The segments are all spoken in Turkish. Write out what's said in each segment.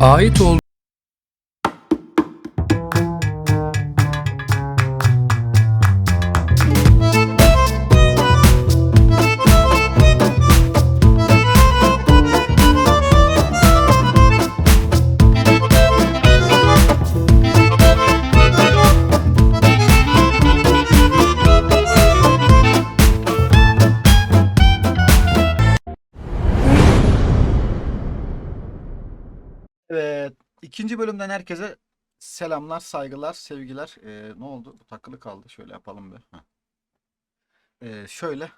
ait olduğu ikinci bölümden herkese selamlar, saygılar, sevgiler. Ee, ne oldu? Bu takılı kaldı. Şöyle yapalım bir. Ee, şöyle.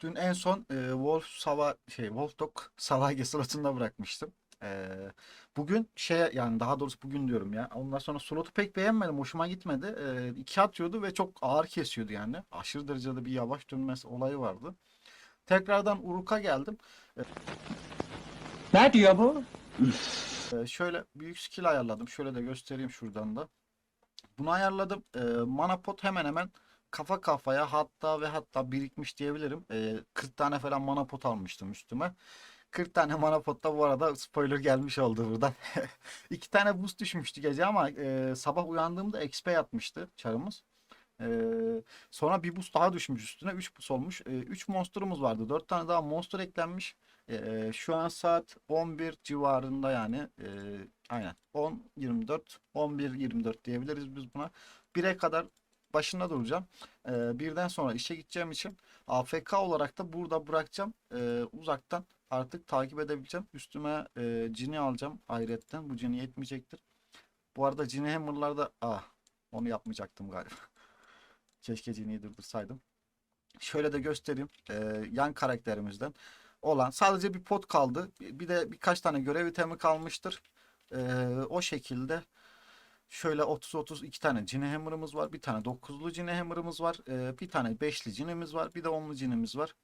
Dün en son e, Wolf Sava şey Wolf Dog Savage slotunda bırakmıştım. Ee, bugün şey yani daha doğrusu bugün diyorum ya. Ondan sonra slotu pek beğenmedim. Hoşuma gitmedi. Ee, iki atıyordu ve çok ağır kesiyordu yani. Aşırı derecede bir yavaş dönmesi olayı vardı. Tekrardan Uruk'a geldim. Ne diyor bu? Ee, şöyle büyük skill ayarladım. Şöyle de göstereyim şuradan da. Bunu ayarladım. Ee, mana pot hemen hemen kafa kafaya hatta ve hatta birikmiş diyebilirim. Ee, 40 tane falan mana pot almıştım üstüme. 40 tane mana potta bu arada spoiler gelmiş oldu buradan. İki tane boost düşmüştü gece ama e, sabah uyandığımda XP yatmıştı çarımız. Ee, sonra bir boost daha düşmüş üstüne. 3 boost olmuş. 3 monster'ımız vardı. 4 tane daha monster eklenmiş. Ee, şu an saat 11 civarında yani. Ee, aynen. 10 24 11 24 diyebiliriz biz buna. 1'e kadar başında duracağım. Ee, birden sonra işe gideceğim için AFK olarak da burada bırakacağım. Ee, uzaktan artık takip edebileceğim. Üstüme e, cini alacağım ayrıyetten. Bu cini yetmeyecektir. Bu arada cini hammer'larda ah onu yapmayacaktım galiba. Keşke ciniyi durdursaydım. Şöyle de göstereyim. Ee, yan karakterimizden olan sadece bir pot kaldı. Bir de birkaç tane görev itemi kalmıştır. Ee, o şekilde şöyle 30-32 tane cine hammer'ımız var. Bir tane 9'lu cine hammer'ımız var. Ee, bir tane 5'li cinimiz var. Bir de 10'lu cinimiz var.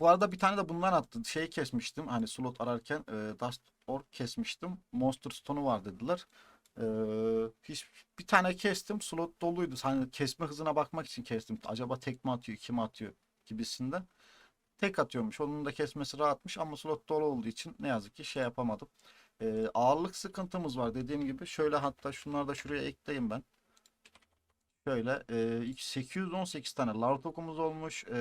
Bu arada bir tane de bundan attı. Şey kesmiştim. Hani slot ararken e, Dust Orb kesmiştim. Monster Stone'u var dediler. Ee, hiç bir tane kestim. Slot doluydu. Hani kesme hızına bakmak için kestim. Acaba tek mi atıyor, kim atıyor gibisinden tek atıyormuş. Onun da kesmesi rahatmış ama slot dolu olduğu için ne yazık ki şey yapamadım. Ee, ağırlık sıkıntımız var dediğim gibi. Şöyle hatta şunları da şuraya ekleyeyim ben. Şöyle e, 818 tane lartokumuz olmuş. E,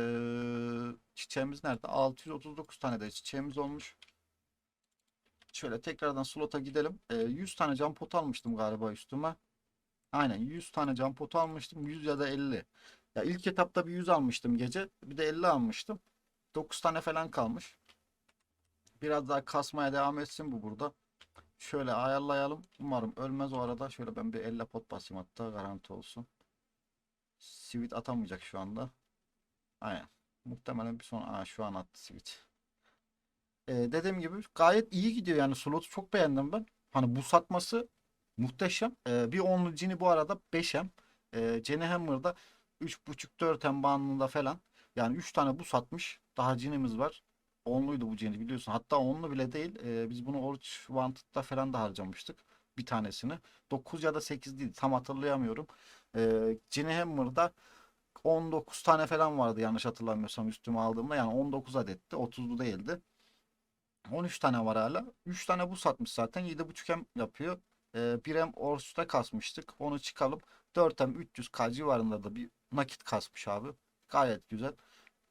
çiçeğimiz nerede? 639 tane de çiçeğimiz olmuş. Şöyle tekrardan slota gidelim. E, 100 tane cam pot almıştım galiba üstüme. Aynen 100 tane cam pot almıştım. 100 ya da 50. Ya ilk etapta bir 100 almıştım gece. Bir de 50 almıştım. 9 tane falan kalmış. Biraz daha kasmaya devam etsin bu burada. Şöyle ayarlayalım. Umarım ölmez o arada. Şöyle ben bir 50 pot basayım hatta garanti olsun. Sivit atamayacak şu anda. Aynen. Muhtemelen bir son. Aa, şu an attı Sivit. Ee, dediğim gibi gayet iyi gidiyor yani slotu çok beğendim ben. Hani bu satması muhteşem. Ee, bir onlu cini bu arada 5M. Ee, Jenny Hammer'da 3.5-4M bandında falan. Yani 3 tane bu satmış. Daha cinimiz var. Onluydu bu cini biliyorsun. Hatta onlu bile değil. Ee, biz bunu Orange Wanted'da falan da harcamıştık. Bir tanesini. 9 ya da 8 değil. Tam hatırlayamıyorum. Ee, Cini Hammer'da 19 tane falan vardı yanlış hatırlamıyorsam üstüme aldığımda. Yani 19 adetti. 30'lu değildi. 13 tane var hala. 3 tane bu satmış zaten. 7.5 hem yapıyor. Ee, 1M Ors'ta kasmıştık. Onu çıkalım. 4M 300k civarında da bir nakit kasmış abi. Gayet güzel.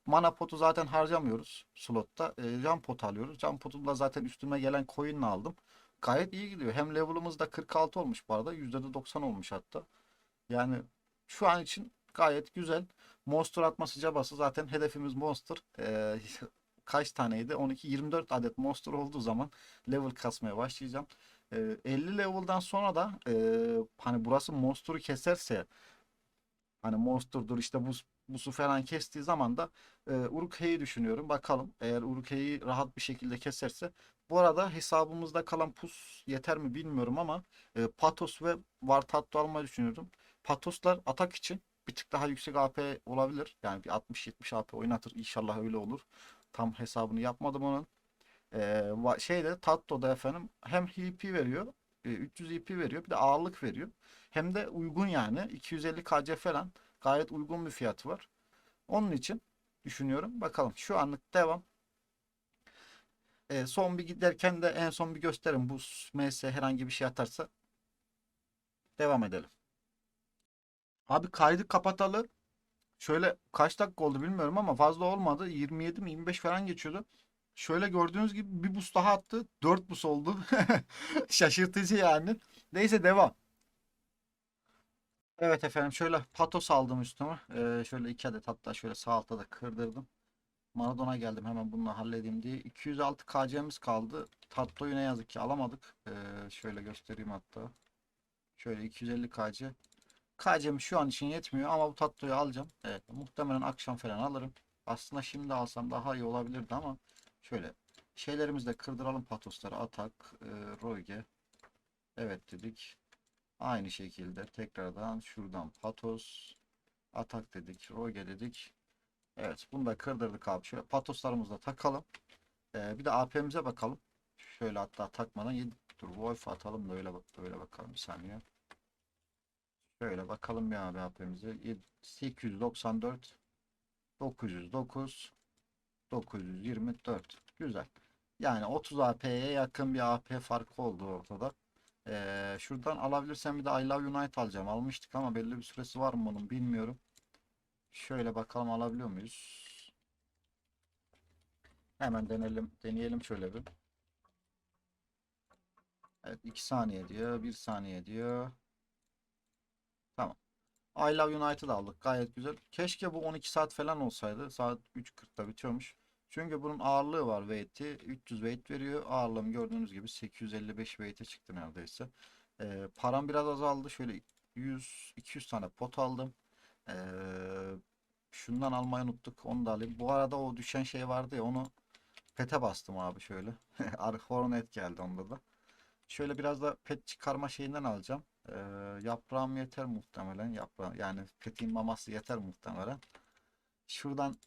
Mana potu zaten harcamıyoruz slotta. E, can pot alıyoruz. Can potunda zaten üstüme gelen coin'le aldım. Gayet iyi gidiyor. Hem level'ımız da 46 olmuş bu arada. %90 olmuş hatta. Yani şu an için gayet güzel. Monster atması cabası zaten hedefimiz monster. E, kaç taneydi? 12 24 adet monster olduğu zaman level kasmaya başlayacağım. E, 50 level'dan sonra da e, hani burası monster'ı keserse hani monster'dur işte bu bu su falan kestiği zaman da e, Urukay'ı düşünüyorum. Bakalım eğer Urukay'ı rahat bir şekilde keserse. Bu arada hesabımızda kalan pus yeter mi bilmiyorum ama e, Patos ve Vartatto almayı düşünüyorum. Patoslar atak için bir tık daha yüksek AP olabilir. Yani bir 60-70 AP oynatır. İnşallah öyle olur. Tam hesabını yapmadım onun. E, va- şeyde Tatto'da efendim hem HP veriyor. e, 300 EP veriyor. Bir de ağırlık veriyor. Hem de uygun yani. 250 KC falan. Gayet uygun bir fiyatı var. Onun için düşünüyorum. Bakalım şu anlık devam. E, son bir giderken de en son bir gösterin. Bu MS herhangi bir şey atarsa devam edelim. Abi kaydı kapatalı. Şöyle kaç dakika oldu bilmiyorum ama fazla olmadı. 27 mi 25 falan geçiyordu. Şöyle gördüğünüz gibi bir bus daha attı. 4 bus oldu. Şaşırtıcı yani. Neyse devam. Evet efendim şöyle patos aldım üstüme. Ee, şöyle iki adet hatta şöyle sağ altta da kırdırdım. Maradona geldim hemen bununla halledeyim diye. 206 KC'miz kaldı. Tattoyu ne yazık ki alamadık. Ee, şöyle göstereyim hatta. Şöyle 250 KC. KC'm şu an için yetmiyor ama bu tattoyu alacağım. Evet, muhtemelen akşam falan alırım. Aslında şimdi alsam daha iyi olabilirdi ama şöyle şeylerimizi de kırdıralım patosları. Atak, e, Roge. Evet dedik. Aynı şekilde tekrardan şuradan patos, atak dedik, Roge dedik. Evet bunu da kırdırdık abi. Şöyle patoslarımızı da takalım. Ee, bir de AP'mize bakalım. Şöyle hatta takmadan yedi- dur Wolf atalım da öyle bak böyle bakalım bir saniye. Şöyle bakalım bir abi AP'mize. Yedi- 894 909 924 güzel. Yani 30 AP'ye yakın bir AP farkı oldu ortada. Ee, şuradan alabilirsem bir de I Love Unite alacağım. Almıştık ama belli bir süresi var mı bunun bilmiyorum. Şöyle bakalım alabiliyor muyuz? Hemen deneyelim, deneyelim şöyle bir. Evet 2 saniye diyor, 1 saniye diyor. Tamam. I Love United'ı aldık. Gayet güzel. Keşke bu 12 saat falan olsaydı. Saat 3.40'da bitiyormuş. Çünkü bunun ağırlığı var weight'i. 300 weight veriyor. Ağırlığım gördüğünüz gibi 855 weight'e çıktı neredeyse. Ee, param biraz azaldı. Şöyle 100-200 tane pot aldım. Ee, şundan almayı unuttuk. Onu da alayım. Bu arada o düşen şey vardı ya onu pete bastım abi şöyle. Hornet geldi onda da. Şöyle biraz da pet çıkarma şeyinden alacağım. Ee, yaprağım yeter muhtemelen. Yaprağım, yani petin maması yeter muhtemelen. Şuradan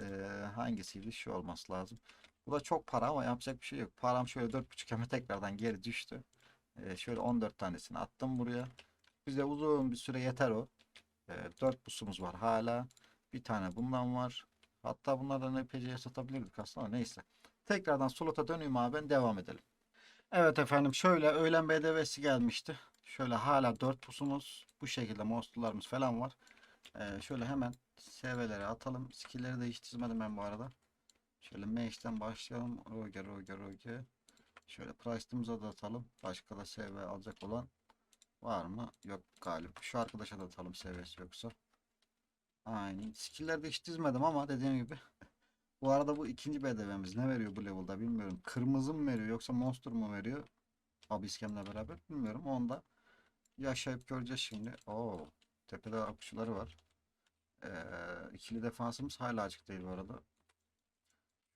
ee, hangisiydi? Şu olması lazım. Bu da çok para ama yapacak bir şey yok. Param şöyle 4.5 eme tekrardan geri düştü. Ee, şöyle 14 tanesini attım buraya. Bize uzun bir süre yeter o. Ee, 4 busumuz var hala. Bir tane bundan var. Hatta bunlardan epeyce satabilirdik aslında neyse. Tekrardan slota döneyim abi ben devam edelim. Evet efendim şöyle öğlen BDV'si gelmişti. Şöyle hala 4 pusumuz. Bu şekilde monsterlarımız falan var. Ee, şöyle hemen SV'leri atalım. Skill'leri de hiç çizmedim ben bu arada. Şöyle Mage'den başlayalım. Roge, Roge, Roge. Şöyle Price'ımıza da atalım. Başka da SV alacak olan var mı? Yok galiba. Şu arkadaşa da atalım SV'si yoksa. Aynen. Skill'leri de hiç çizmedim ama dediğim gibi. Bu arada bu ikinci BDV'miz ne veriyor bu level'da bilmiyorum. Kırmızı mı veriyor yoksa monster mu veriyor? Abiskem'le beraber bilmiyorum. Onu da yaşayıp göreceğiz şimdi. Oo, tepede akışçıları var. Ee, ikili defansımız hala açık değil bu arada.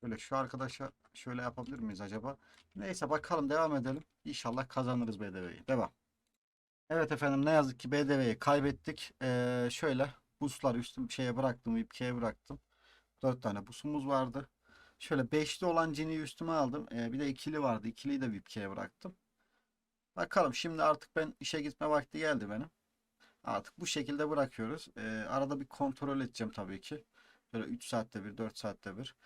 Şöyle şu arkadaşa şöyle yapabilir miyiz acaba? Neyse bakalım devam edelim. İnşallah kazanırız BDV'yi. Devam. Evet efendim ne yazık ki BDV'yi kaybettik. Ee, şöyle buslar üstüm şeye bıraktım. ipkeye bıraktım. 4 tane busumuz vardı. Şöyle beşli olan cini üstüme aldım. Ee, bir de ikili vardı. İkiliyi de ipkeye bıraktım. Bakalım şimdi artık ben işe gitme vakti geldi benim. Artık bu şekilde bırakıyoruz. Ee, arada bir kontrol edeceğim tabii ki. Böyle 3 saatte bir, 4 saatte bir.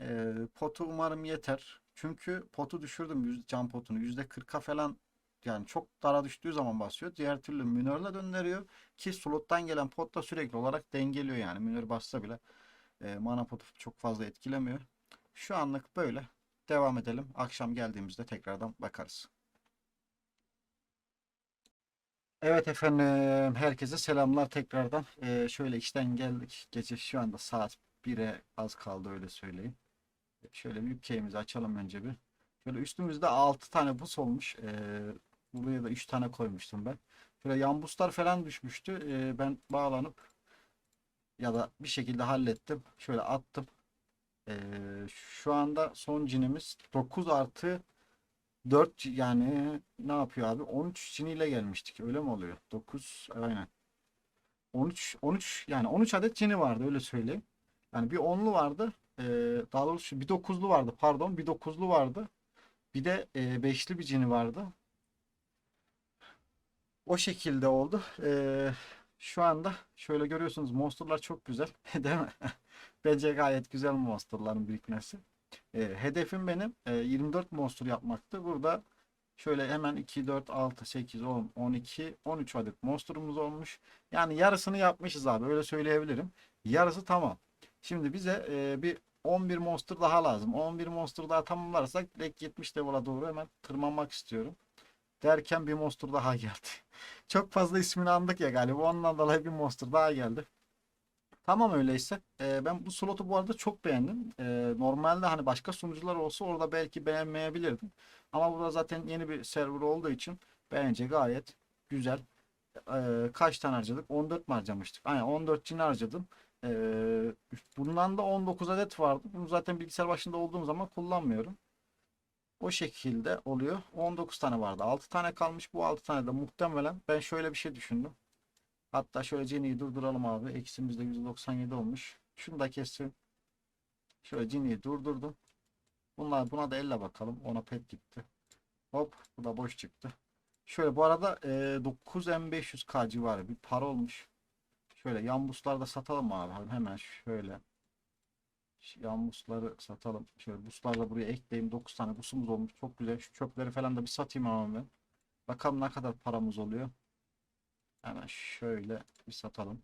Ee, potu umarım yeter. Çünkü potu düşürdüm. Can potunu %40'a falan yani çok dara düştüğü zaman basıyor. Diğer türlü minörle döndürüyor. Ki slottan gelen pot da sürekli olarak dengeliyor yani. Minör bassa bile e, mana potu çok fazla etkilemiyor. Şu anlık böyle. Devam edelim. Akşam geldiğimizde tekrardan bakarız. Evet efendim, herkese selamlar tekrardan. Ee, şöyle işten geldik. Gece şu anda saat 1'e az kaldı öyle söyleyeyim. Şöyle bir ülkemizi açalım önce bir. Şöyle üstümüzde 6 tane bus olmuş. Ee, buraya da 3 tane koymuştum ben. Şöyle yan buslar falan düşmüştü. Ee, ben bağlanıp ya da bir şekilde hallettim. Şöyle attım. Ee, şu anda son cinimiz 9 artı 4 yani ne yapıyor abi? 13 ciniyle gelmiştik. Öyle mi oluyor? 9 aynen. 13 13 yani 13 adet cini vardı öyle söyleyeyim. Yani bir 10'lu vardı. Ee, daha doğrusu bir 9'lu vardı pardon. Bir 9'lu vardı. Bir de e, 5'li bir cini vardı. O şekilde oldu. Ee, şu anda şöyle görüyorsunuz monsterlar çok güzel. Değil mi? Bence gayet güzel monsterların birikmesi. E, hedefim benim e, 24 monster yapmaktı. Burada şöyle hemen 2, 4, 6, 8, 10, 12, 13 adet monsterumuz olmuş. Yani yarısını yapmışız abi öyle söyleyebilirim. Yarısı tamam. Şimdi bize e, bir 11 monster daha lazım. 11 monster daha tamamlarsak direkt 70 level'a doğru hemen tırmanmak istiyorum. Derken bir monster daha geldi. Çok fazla ismini andık ya galiba. Ondan dolayı bir monster daha geldi. Tamam öyleyse. Ee, ben bu slotu bu arada çok beğendim. Ee, normalde hani başka sunucular olsa orada belki beğenmeyebilirdim. Ama burada zaten yeni bir server olduğu için bence gayet güzel. Ee, kaç tane harcadık? 14 mi harcamıştık? Aynen 14 cin harcadım. Ee, bundan da 19 adet vardı. Bunu zaten bilgisayar başında olduğum zaman kullanmıyorum. O şekilde oluyor. 19 tane vardı. 6 tane kalmış. Bu 6 tane de muhtemelen ben şöyle bir şey düşündüm. Hatta şöyle Geni'yi durduralım abi. Eksimiz de %97 olmuş. Şunu da keseyim. Şöyle Geni'yi durdurdum. Bunlar buna da elle bakalım. Ona pet gitti. Hop bu da boş çıktı. Şöyle bu arada e, 9M500K civarı bir para olmuş. Şöyle yan busları da satalım abi. Hemen şöyle. Yan busları satalım. Şöyle busları buraya ekleyeyim. 9 tane busumuz olmuş. Çok güzel. Şu çöpleri falan da bir satayım abi. Bakalım ne kadar paramız oluyor. Hemen şöyle bir satalım.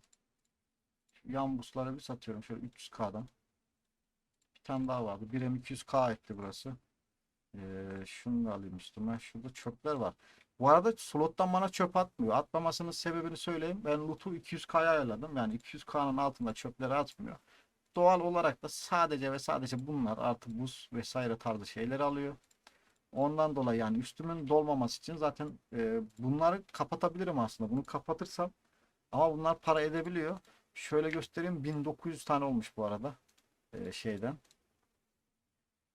Şu yan busları bir satıyorum. Şöyle 300K'dan. Bir tane daha vardı. 1M 200K etti burası. Ee, şunu da alayım üstüme. Şurada çöpler var. Bu arada slottan bana çöp atmıyor. Atmamasının sebebini söyleyeyim. Ben loot'u 200K'ya ayarladım. Yani 200K'nın altında çöpleri atmıyor. Doğal olarak da sadece ve sadece bunlar artı buz vesaire tarzı şeyler alıyor. Ondan dolayı yani üstümün dolmaması için zaten e, bunları kapatabilirim aslında. Bunu kapatırsam ama bunlar para edebiliyor. Şöyle göstereyim 1900 tane olmuş bu arada e, şeyden.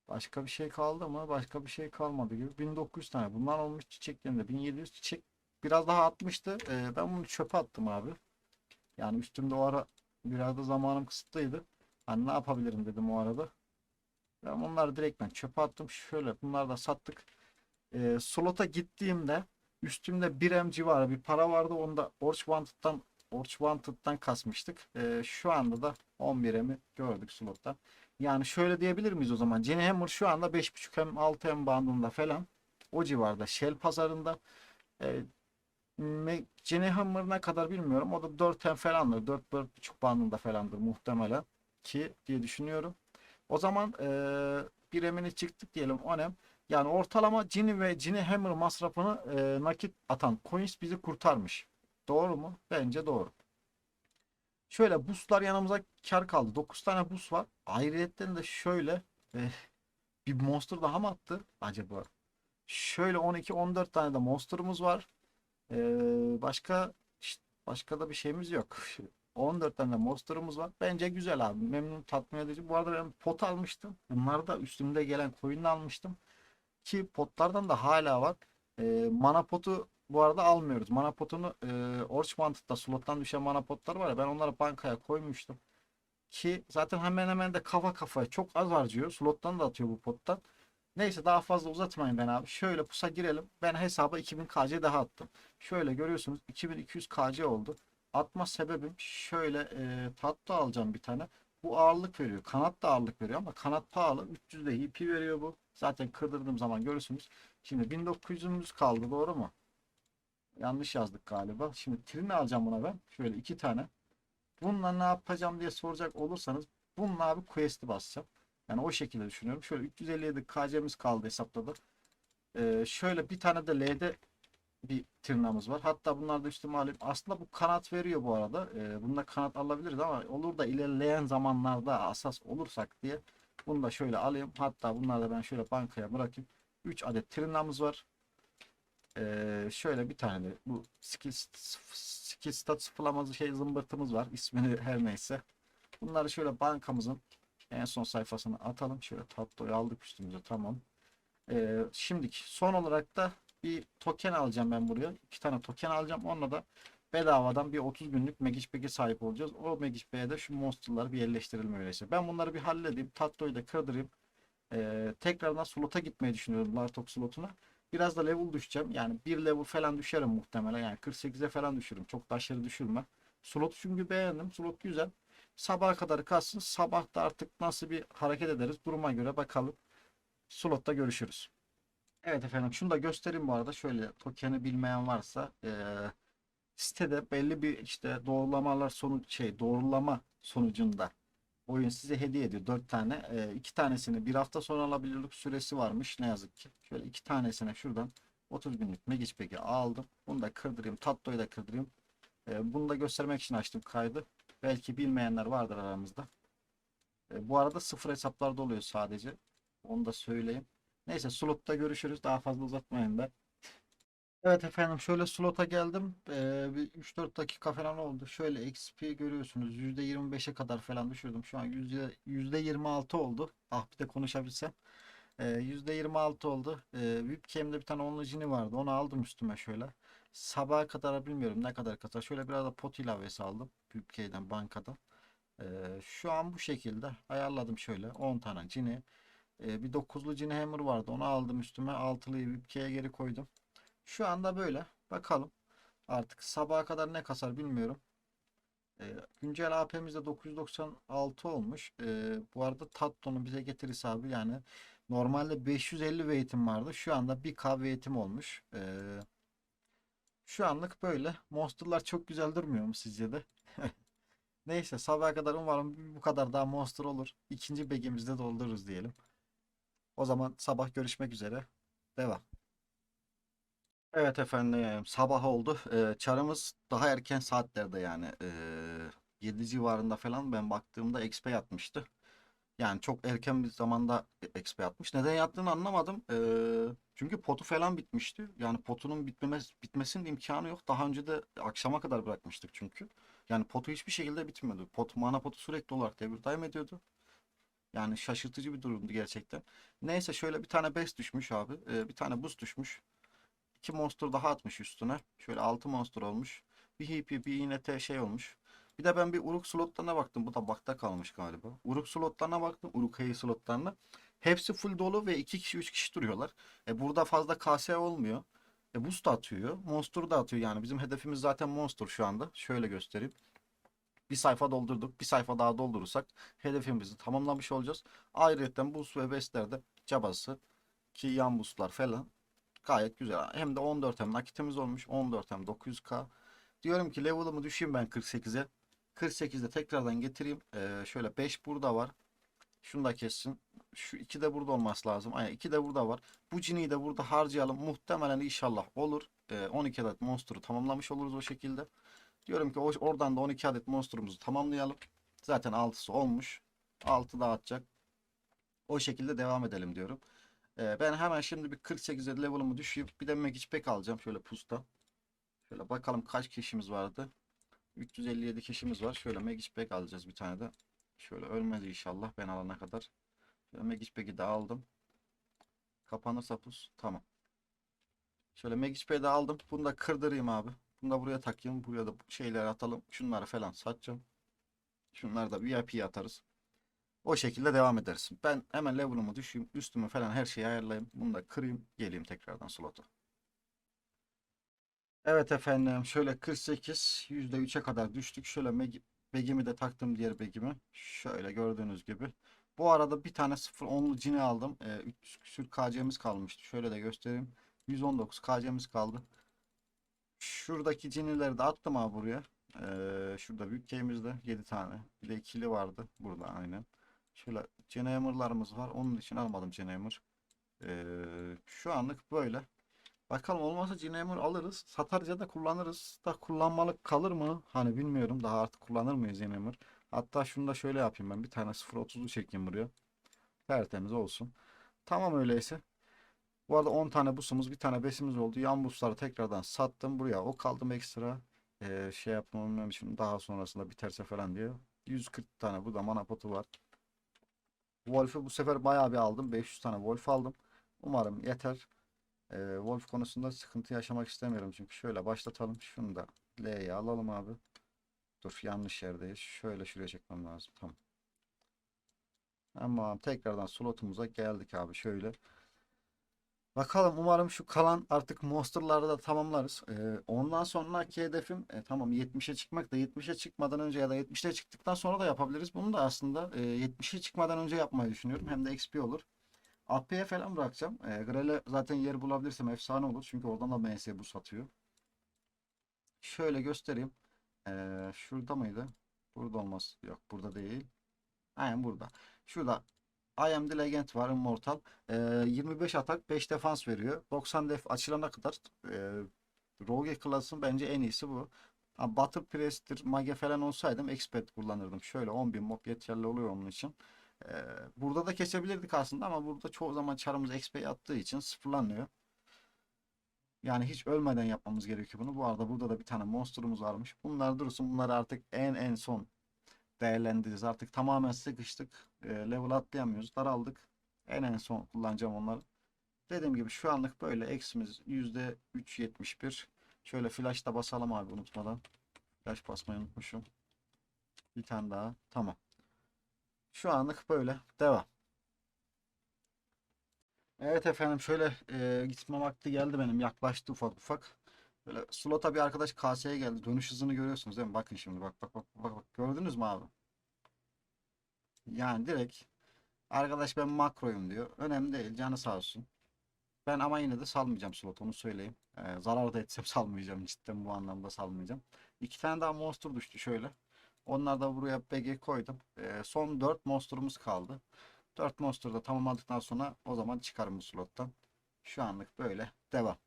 Başka bir şey kaldı mı? Başka bir şey kalmadı gibi. 1900 tane. Bunlar olmuş çiçeklerinde. 1700 çiçek biraz daha atmıştı. E, ben bunu çöpe attım abi. Yani üstümde o ara biraz da zamanım kısıtlıydı. Hani ne yapabilirim dedim o arada. Ben bunları direkt ben çöpe attım. Şöyle bunları da sattık. E, slota gittiğimde üstümde 1M civarı bir para vardı. Onu da Orch Wanted'dan Orch Wanted'dan kasmıştık. E, şu anda da 11M'i gördük slottan. Yani şöyle diyebilir miyiz o zaman? Jenny Hammer şu anda 5.5M 6M bandında falan. O civarda. Shell pazarında. E, Me- Jenny Hammer ne kadar bilmiyorum. O da 4M falandır. 4-4.5 bandında falandır muhtemelen. Ki diye düşünüyorum. O zaman e, bir emini çıktık diyelim 10M. Yani ortalama Cini ve Cini Hammer masrafını e, nakit atan coins bizi kurtarmış. Doğru mu? Bence doğru. Şöyle buslar yanımıza kar kaldı. 9 tane bus var. Ayrıyetten de şöyle e, bir monster daha mı attı acaba? Şöyle 12-14 tane de monsterumuz var. E, başka işte başka da bir şeyimiz yok. 14 tane de monsterumuz var. Bence güzel abi. Memnun tatmin edici. Bu arada ben pot almıştım. Bunları da üstümde gelen coin'le almıştım. Ki potlardan da hala var. E, mana potu bu arada almıyoruz. Mana potunu e, Orch Wanted'da slottan düşen mana potlar var ya ben onları bankaya koymuştum. Ki zaten hemen hemen de kafa kafaya çok az harcıyor. Slottan da atıyor bu pottan. Neyse daha fazla uzatmayın ben abi. Şöyle pusa girelim. Ben hesaba 2000 KC daha attım. Şöyle görüyorsunuz 2200 KC oldu. Atma sebebim şöyle e, tatlı alacağım bir tane. Bu ağırlık veriyor. Kanat da ağırlık veriyor ama kanat pahalı. 300 de EP veriyor bu. Zaten kırdırdığım zaman görürsünüz. Şimdi 1900'ümüz kaldı doğru mu? Yanlış yazdık galiba. Şimdi trini alacağım buna ben. Şöyle iki tane. Bununla ne yapacağım diye soracak olursanız bununla abi quest'i basacağım. Yani o şekilde düşünüyorum. Şöyle 357 KC'miz kaldı hesapta Ee, şöyle bir tane de L'de bir tırnağımız var. Hatta bunlar da üstüme alayım. Aslında bu kanat veriyor bu arada. Ee, bunda kanat alabiliriz ama olur da ilerleyen zamanlarda asas olursak diye bunu da şöyle alayım. Hatta bunları da ben şöyle bankaya bırakayım. 3 adet tırnağımız var. Ee, şöyle bir tane de bu skill, skill stat sıfırlamazı şey zımbırtımız var. İsmini her neyse. Bunları şöyle bankamızın en son sayfasına atalım. Şöyle tatloyu aldık üstümüze tamam. Ee, şimdiki son olarak da bir token alacağım ben buraya. İki tane token alacağım. Onunla da bedavadan bir 30 günlük Magic Bag'e sahip olacağız. O Magic Bag'e de şu monsterları bir yerleştirelim öyleyse. Ben bunları bir halledeyim. Tatloyu da kırdırayım. Ee, tekrardan slota gitmeyi düşünüyorum. Lartok slotuna. Biraz da level düşeceğim. Yani bir level falan düşerim muhtemelen. Yani 48'e falan düşürüm. Çok da aşırı düşürmem. Slot çünkü beğendim. Slot güzel. Sabaha kadar kalsın. Sabah da artık nasıl bir hareket ederiz duruma göre bakalım. Slotta görüşürüz. Evet efendim şunu da göstereyim bu arada. Şöyle token'i bilmeyen varsa eee, sitede belli bir işte doğrulamalar sonuç şey doğrulama sonucunda oyun size hediye ediyor. 4 tane. Eee iki tanesini bir hafta sonra alabilirlik süresi varmış ne yazık ki. Şöyle iki tanesine şuradan 30 günlük Magic Pack'i aldım. Bunu da kırdırayım. Tatto'yu da kırdırayım. Eee, bunu da göstermek için açtım kaydı. Belki bilmeyenler vardır aramızda. E, bu arada sıfır hesaplarda oluyor sadece. Onu da söyleyeyim. Neyse slotta görüşürüz. Daha fazla uzatmayın ben. Evet efendim şöyle slota geldim. Ee, bir 3-4 dakika falan oldu. Şöyle XP görüyorsunuz. %25'e kadar falan düşürdüm. Şu an yüzde 26 oldu. Ah bir de konuşabilsem. Ee, %26 oldu. Ee, Webcam'de bir tane onlu cini vardı. Onu aldım üstüme şöyle. Sabaha kadar bilmiyorum ne kadar kadar. Şöyle biraz da pot ilavesi aldım. Webcam'den bankadan. Ee, şu an bu şekilde ayarladım şöyle 10 tane cini. Ee, bir 9'lu cini hammer vardı. Onu aldım üstüme. 6'lıyı Webcam'e geri koydum. Şu anda böyle. Bakalım. Artık sabaha kadar ne kasar bilmiyorum. Ee, güncel AP'miz de 996 olmuş. Ee, bu arada Tatto'nun bize getirisi abi yani normalde 550 weightim vardı. Şu anda 1K weightim olmuş. Ee, şu anlık böyle. Monsterlar çok güzel durmuyor mu sizce de? Neyse sabaha kadar umarım bu kadar daha monster olur. İkinci begimizde doldururuz diyelim. O zaman sabah görüşmek üzere. Devam. Evet efendim sabah oldu. Ee, çarımız daha erken saatlerde yani ee, 7 civarında falan ben baktığımda XP yatmıştı. Yani çok erken bir zamanda XP atmış. Neden yattığını anlamadım. Ee, çünkü potu falan bitmişti. Yani potunun bitmemez, bitmesinin imkanı yok. Daha önce de akşama kadar bırakmıştık çünkü. Yani potu hiçbir şekilde bitmiyordu. Pot, mana potu sürekli olarak devir daim ediyordu. Yani şaşırtıcı bir durumdu gerçekten. Neyse şöyle bir tane best düşmüş abi. Ee, bir tane boost düşmüş. İki monster daha atmış üstüne. Şöyle 6 monster olmuş. Bir HP bir iğnete şey olmuş. Bir de ben bir Uruk slotlarına baktım. Bu da bakta kalmış galiba. Uruk slotlarına baktım. Uruk Hey slotlarına. Hepsi full dolu ve 2 kişi 3 kişi duruyorlar. E burada fazla KS olmuyor. E boost da atıyor. Monster da atıyor yani. Bizim hedefimiz zaten monster şu anda. Şöyle göstereyim. Bir sayfa doldurduk. Bir sayfa daha doldurursak hedefimizi tamamlamış olacağız. Ayrıca boost ve bestlerde cabası ki yan boostlar falan Gayet güzel. Hem de 14 hem nakitimiz olmuş. 14 hem 900k. Diyorum ki level'ımı düşeyim ben 48'e. 48'de tekrardan getireyim. Ee, şöyle 5 burada var. Şunu da kessin. Şu 2 de burada olması lazım. Aynen 2 de burada var. Bu ciniyi de burada harcayalım. Muhtemelen inşallah olur. Ee, 12 adet monster'ı tamamlamış oluruz o şekilde. Diyorum ki oradan da 12 adet monster'ımızı tamamlayalım. Zaten 6'sı olmuş. 6 daha atacak. O şekilde devam edelim diyorum. Ee, ben hemen şimdi bir 48'e level'ımı düşürüp bir de Magic Pack alacağım şöyle pusta. Şöyle bakalım kaç kişimiz vardı. 357 kişimiz var. Şöyle Magic Pack alacağız bir tane de. Şöyle ölmez inşallah ben alana kadar. Şöyle Magic Pack'i de aldım. Kapanırsa pus. Tamam. Şöyle Magic Pack'i de aldım. Bunu da kırdırayım abi. Bunu da buraya takayım. Buraya da şeyler atalım. Şunları falan satacağım. Şunları da VIP'ye atarız. O şekilde devam ederiz. Ben hemen level'ımı düşeyim. Üstümü falan her şeyi ayarlayayım. Bunu da kırayım. Geleyim tekrardan slota. Evet efendim. Şöyle 48 %3'e kadar düştük. Şöyle begimi de taktım diğer begimi. Şöyle gördüğünüz gibi. Bu arada bir tane 0-10'lu cini aldım. Ee, 300 küsür KC'miz kalmıştı. Şöyle de göstereyim. 119 KC'miz kaldı. Şuradaki cinileri de attım abi buraya. Ee, şurada büyük keyimizde 7 tane. Bir de ikili vardı. Burada aynen. Şöyle Genhammer'larımız var. Onun için almadım Genhammer. Ee, şu anlık böyle. Bakalım olmazsa Genhammer alırız. Satarız ya da kullanırız. Da kullanmalık kalır mı? Hani bilmiyorum. Daha artık kullanır mıyız Genhammer? Hatta şunu da şöyle yapayım ben. Bir tane 0.30'lu çekeyim buraya. Tertemiz olsun. Tamam öyleyse. Bu arada 10 tane busumuz, bir tane besimiz oldu. Yan busları tekrardan sattım buraya. O kaldım ekstra. Ee, şey yapmam için daha sonrasında biterse falan diye. 140 tane burada mana potu var. Wolf'u bu sefer bayağı bir aldım. 500 tane Wolf aldım. Umarım yeter. Ee, Wolf konusunda sıkıntı yaşamak istemiyorum. Çünkü şöyle başlatalım. Şunu da L'ye alalım abi. Dur yanlış yerdeyiz. Şöyle şuraya çekmem lazım. Tamam. Tamam. Tekrardan slotumuza geldik abi. Şöyle. Bakalım umarım şu kalan artık monsterları da tamamlarız. Ee, ondan sonraki hedefim e, tamam 70'e çıkmak da 70'e çıkmadan önce ya da 70'e çıktıktan sonra da yapabiliriz. Bunu da aslında e, 70'e çıkmadan önce yapmayı düşünüyorum. Hem de XP olur. AP'ye falan bırakacağım. E, Grel'e zaten yer bulabilirsem efsane olur. Çünkü oradan da MS bu satıyor. Şöyle göstereyim. Ee, şurada mıydı? Burada olmaz. Yok burada değil. Aynen burada. Şurada I am the Legend var Immortal. Ee, 25 atak 5 defans veriyor. 90 def açılana kadar e, Rogue klasın bence en iyisi bu. Ha, Battle Press'tir, Mage falan olsaydım Expert kullanırdım. Şöyle 10.000 mob yeterli oluyor onun için. Ee, burada da kesebilirdik aslında ama burada çoğu zaman çarımız XP attığı için sıfırlanıyor. Yani hiç ölmeden yapmamız gerekiyor bunu. Bu arada burada da bir tane monsterumuz varmış. Bunlar dursun. Bunları artık en en son değerlendiririz. Artık tamamen sıkıştık. E, level atlayamıyoruz. Daraldık. En en son kullanacağım onları. Dediğim gibi şu anlık böyle eksimiz %3.71. Şöyle flash da basalım abi unutmadan. Flash basmayı unutmuşum. Bir tane daha. Tamam. Şu anlık böyle. Devam. Evet efendim şöyle e, gitme vakti geldi benim. Yaklaştı ufak ufak. Böyle slota bir arkadaş kaseye geldi. Dönüş hızını görüyorsunuz değil mi? Bakın şimdi bak bak bak bak bak. Gördünüz mü abi? Yani direkt arkadaş ben makroyum diyor. Önemli değil canı sağ olsun. Ben ama yine de salmayacağım slot onu söyleyeyim. Ee, zarar da etsem salmayacağım cidden bu anlamda salmayacağım. İki tane daha monster düştü şöyle. Onlar da buraya BG koydum. Ee, son 4 monsterumuz kaldı. 4 monster da tamamladıktan sonra o zaman çıkarım bu slottan. Şu anlık böyle devam.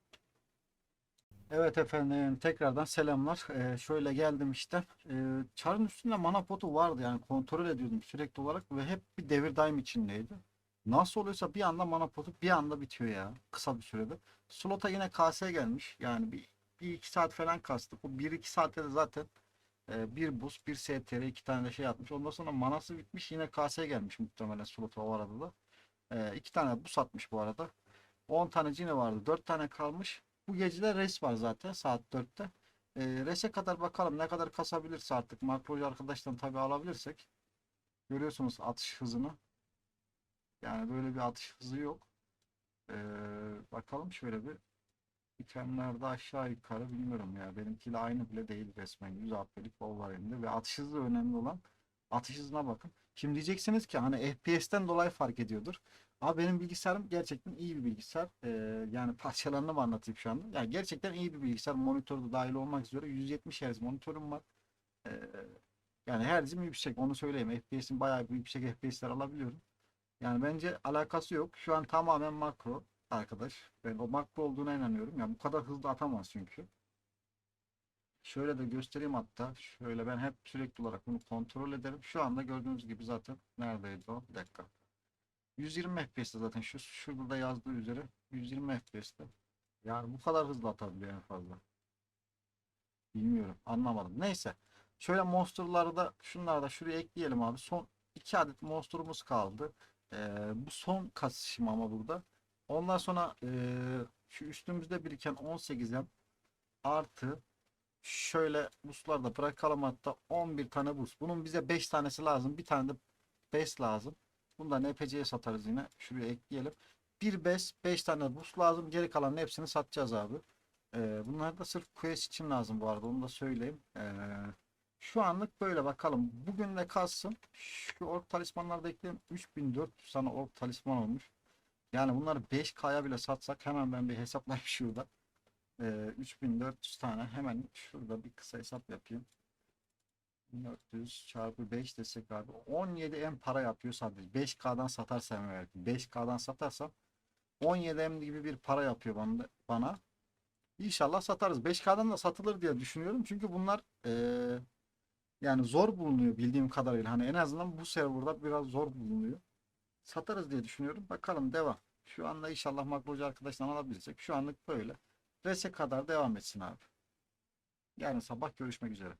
Evet efendim tekrardan selamlar. Ee, şöyle geldim işte. Ee, çarın üstünde mana potu vardı yani kontrol ediyordum sürekli olarak ve hep bir devir daim içindeydi. Nasıl oluyorsa bir anda mana potu bir anda bitiyor ya kısa bir sürede. Slota yine KS gelmiş yani bir, bir iki saat falan kastık. Bu bir iki saatte de zaten e, bir buz bir STR iki tane de şey atmış. Ondan sonra manası bitmiş yine KS gelmiş muhtemelen slota o arada da. E, iki tane buz atmış bu arada. 10 tane cine vardı 4 tane kalmış. Bu gece de res var zaten saat 4'te. E, res'e kadar bakalım ne kadar kasabilirse artık. Makrocu arkadaştan tabi alabilirsek. Görüyorsunuz atış hızını. Yani böyle bir atış hızı yok. E, bakalım şöyle bir itemlerde aşağı yukarı bilmiyorum ya. Benimkiyle aynı bile değil resmen. 100 AP'lik bol var elinde ve atış hızı önemli olan. Atış hızına bakın. Şimdi diyeceksiniz ki hani FPS'ten dolayı fark ediyordur. Ama benim bilgisayarım gerçekten iyi bir bilgisayar. Ee, yani parçalarını mı anlatayım şu anda? Yani gerçekten iyi bir bilgisayar. Monitörü de dahil olmak üzere 170 Hz monitörüm var. Ee, yani hertzim yüksek onu söyleyeyim. FPS'im bayağı bir yüksek FPS'ler alabiliyorum. Yani bence alakası yok. Şu an tamamen makro arkadaş. Ben o makro olduğuna inanıyorum. Yani bu kadar hızlı atamaz çünkü. Şöyle de göstereyim hatta. Şöyle ben hep sürekli olarak bunu kontrol ederim. Şu anda gördüğünüz gibi zaten neredeydi o? Bir dakika. 120 FPS'te zaten şu şurada da yazdığı üzere 120 FPS'te. Yani bu kadar hızlı atabiliyor en fazla. Bilmiyorum. Anlamadım. Neyse. Şöyle monsterları da şunları da şuraya ekleyelim abi. Son 2 adet monsterumuz kaldı. Ee, bu son kasışım ama burada. Ondan sonra ee, şu üstümüzde biriken 18'e artı şöyle buslar da bırakalım hatta 11 tane bus. Bunun bize 5 tanesi lazım. Bir tane de bes lazım. Bundan NPC'ye satarız yine. Şuraya ekleyelim. Bir bes 5 tane bus lazım. Geri kalanın hepsini satacağız abi. Ee, bunlar da sırf quest için lazım bu arada. Onu da söyleyeyim. Ee, şu anlık böyle bakalım. Bugün de kalsın. Şu ork talismanları da ekleyelim. 3400 tane ork talisman olmuş. Yani bunları 5K'ya bile satsak hemen ben bir hesaplayayım şurada. Ee, 3400 tane. Hemen şurada bir kısa hesap yapayım. 400 çarpı 5 desek abi 17 M para yapıyor sadece. 5K'dan satarsam eğer 5K'dan satarsam 17 M gibi bir para yapıyor bana. İnşallah satarız. 5K'dan da satılır diye düşünüyorum. Çünkü bunlar eee, yani zor bulunuyor bildiğim kadarıyla. Hani en azından bu serverda biraz zor bulunuyor. Satarız diye düşünüyorum. Bakalım devam. Şu anda inşallah makrocu arkadaştan alabilecek şu anlık böyle Res'e kadar devam etsin abi. Yarın sabah görüşmek üzere.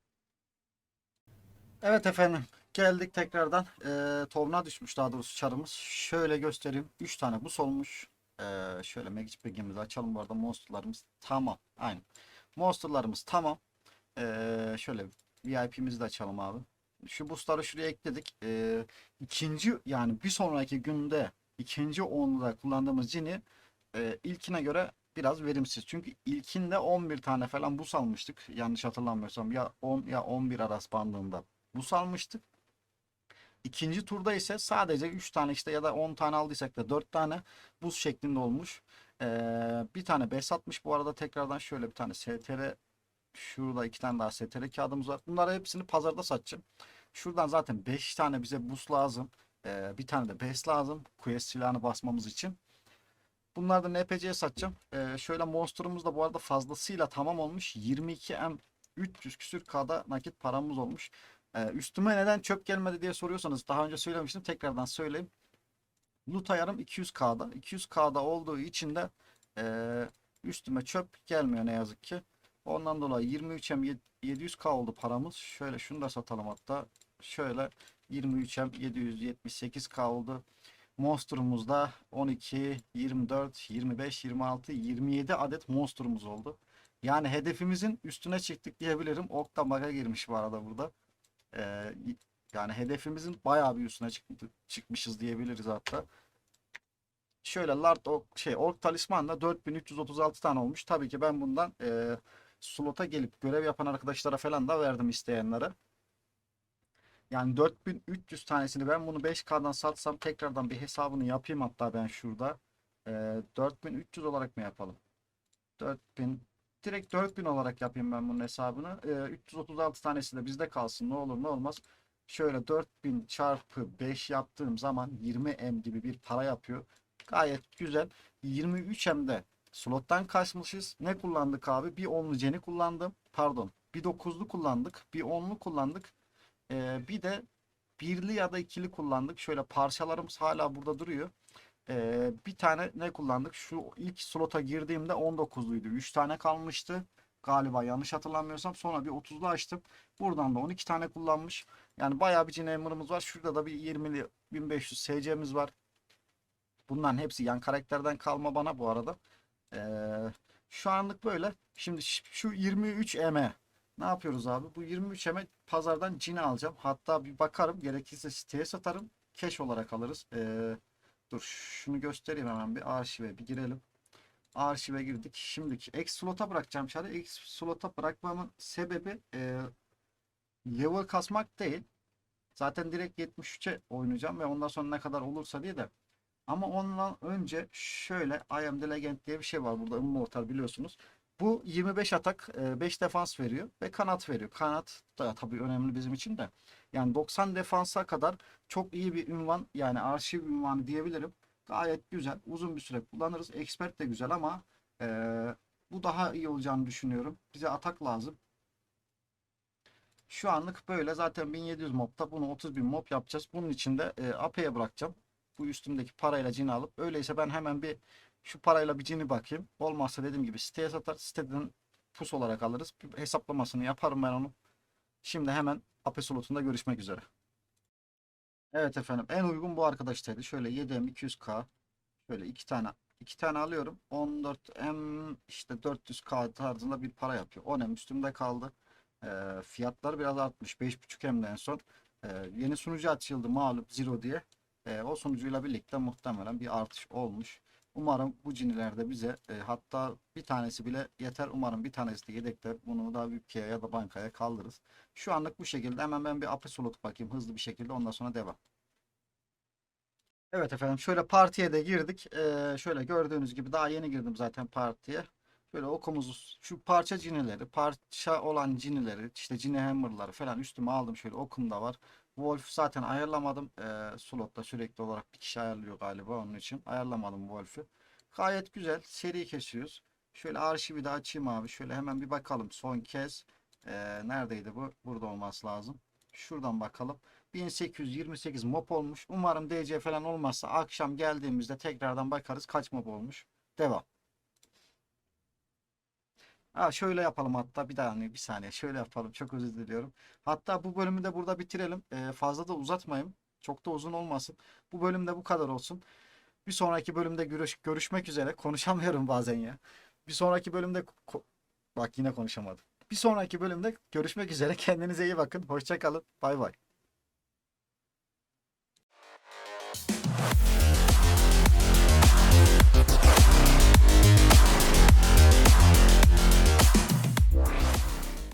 Evet efendim geldik tekrardan. Ee, tovuna düşmüş daha doğrusu çarımız. Şöyle göstereyim 3 tane bus olmuş. Ee, şöyle Magic Bag'imizi açalım bu arada. Monsterlarımız tamam aynı monsterlarımız tamam. Ee, şöyle VIP'mizi de açalım abi. Şu busları şuraya ekledik. Ee, ikinci yani bir sonraki günde ikinci onda kullandığımız cini e, ilkine göre biraz verimsiz. Çünkü ilkinde 11 tane falan bus almıştık. Yanlış hatırlamıyorsam ya 10 ya 11 arası bandında bus almıştık. İkinci turda ise sadece 3 tane işte ya da 10 tane aldıysak da 4 tane buz şeklinde olmuş. Ee, bir tane BES atmış bu arada tekrardan şöyle bir tane STR şurada iki tane daha STR kağıdımız var. Bunları hepsini pazarda satacağım. Şuradan zaten 5 tane bize buz lazım. Ee, bir tane de BES lazım. Quest silahını basmamız için. Bunlardan NPC'ye satacağım. Ee, şöyle monsterumuz da bu arada fazlasıyla tamam olmuş. 22M 300 küsür K'da nakit paramız olmuş. Ee, üstüme neden çöp gelmedi diye soruyorsanız daha önce söylemiştim. Tekrardan söyleyeyim. Loot ayarım 200K'da. 200K'da olduğu için de ee, üstüme çöp gelmiyor ne yazık ki. Ondan dolayı 23M 700K oldu paramız. Şöyle şunu da satalım hatta. Şöyle 23M 778K oldu. Monster'umuzda 12, 24, 25, 26, 27 adet monster'umuz oldu. Yani hedefimizin üstüne çıktık diyebilirim. Ok da bug'a girmiş bu arada burada. Ee, yani hedefimizin bayağı bir üstüne çık- çıkmışız diyebiliriz hatta. Şöyle Lord Ork, şey Ork Talisman'da 4336 tane olmuş. Tabii ki ben bundan e, slota gelip görev yapan arkadaşlara falan da verdim isteyenlere. Yani 4300 tanesini ben bunu 5K'dan satsam tekrardan bir hesabını yapayım hatta ben şurada. E, 4300 olarak mı yapalım? 4000 direkt 4000 olarak yapayım ben bunun hesabını. E, 336 tanesi de bizde kalsın ne olur ne olmaz. Şöyle 4000 çarpı 5 yaptığım zaman 20M gibi bir para yapıyor. Gayet güzel. 23M'de slottan kaçmışız. Ne kullandık abi? Bir 10'lu ceni kullandım. Pardon. Bir 9'lu kullandık. Bir 10'lu kullandık. Ee, bir de birli ya da ikili kullandık. Şöyle parçalarımız hala burada duruyor. Ee, bir tane ne kullandık? Şu ilk slota girdiğimde 19'luydu. 3 tane kalmıştı. Galiba yanlış hatırlamıyorsam. Sonra bir 30'lu açtım. Buradan da 12 tane kullanmış. Yani bayağı bir Cinemer'ımız var. Şurada da bir 20'li 1500 SC'miz var. Bunların hepsi yan karakterden kalma bana bu arada. Ee, şu anlık böyle. Şimdi şu 23M'e ne yapıyoruz abi? Bu 23M'e pazardan cini alacağım. Hatta bir bakarım. Gerekirse siteye satarım. Cash olarak alırız. Ee, dur şunu göstereyim hemen bir arşive bir girelim. Arşive girdik. Şimdiki X slot'a bırakacağım çarı. X slot'a bırakmamın sebebi e, level kasmak değil. Zaten direkt 73'e oynayacağım ve ondan sonra ne kadar olursa diye de. Ama ondan önce şöyle I am the legend diye bir şey var burada Immortal biliyorsunuz. Bu 25 atak, e, 5 defans veriyor ve kanat veriyor. Kanat da tabii önemli bizim için de. Yani 90 defansa kadar çok iyi bir ünvan yani arşiv ünvanı diyebilirim. Gayet güzel. Uzun bir süre kullanırız. Expert de güzel ama e, bu daha iyi olacağını düşünüyorum. Bize atak lazım. Şu anlık böyle. Zaten 1700 mobda bunu 30.000 mob yapacağız. Bunun için de e, AP'ye bırakacağım. Bu üstümdeki parayla cini alıp. Öyleyse ben hemen bir şu parayla bir cini bakayım. Olmazsa dediğim gibi siteye satar. Siteden pus olarak alırız. Bir hesaplamasını yaparım ben onu. Şimdi hemen AP slotunda görüşmek üzere. Evet efendim. En uygun bu arkadaştaydı. Şöyle 7M 200K. Şöyle iki tane iki tane alıyorum. 14M işte 400K tarzında bir para yapıyor. 10M üstümde kaldı. Ee, fiyatlar biraz artmış. 5.5M'de en son. Ee, yeni sunucu açıldı malum Zero diye. Ee, o sunucuyla birlikte muhtemelen bir artış olmuş. Umarım bu cinilerde bize e, hatta bir tanesi bile yeter. Umarım bir tanesi de yedekte bunu da ülkeye ya da bankaya kaldırırız. Şu anlık bu şekilde. Hemen ben bir API slot bakayım hızlı bir şekilde. Ondan sonra devam. Evet efendim şöyle partiye de girdik. Ee, şöyle gördüğünüz gibi daha yeni girdim zaten partiye. Şöyle okumuzu şu parça cinileri, parça olan cinileri, işte cini hammer'ları falan üstüme aldım. Şöyle okum da var. Wolf zaten ayarlamadım. Ee, slotta sürekli olarak bir kişi ayarlıyor galiba onun için. Ayarlamadım Wolf'ü. Gayet güzel. Seri kesiyoruz. Şöyle arşivi de açayım abi. Şöyle hemen bir bakalım son kez. Ee, neredeydi bu? Burada olması lazım. Şuradan bakalım. 1828 mob olmuş. Umarım DC falan olmazsa akşam geldiğimizde tekrardan bakarız kaç mob olmuş. Devam. Ha şöyle yapalım hatta bir daha hani bir saniye şöyle yapalım çok özür diliyorum. Hatta bu bölümü de burada bitirelim. Ee, fazla da uzatmayayım. Çok da uzun olmasın. Bu bölümde bu kadar olsun. Bir sonraki bölümde görüş görüşmek üzere. Konuşamıyorum bazen ya. Bir sonraki bölümde bak yine konuşamadım. Bir sonraki bölümde görüşmek üzere. Kendinize iyi bakın. Hoşça kalın. Bay bay.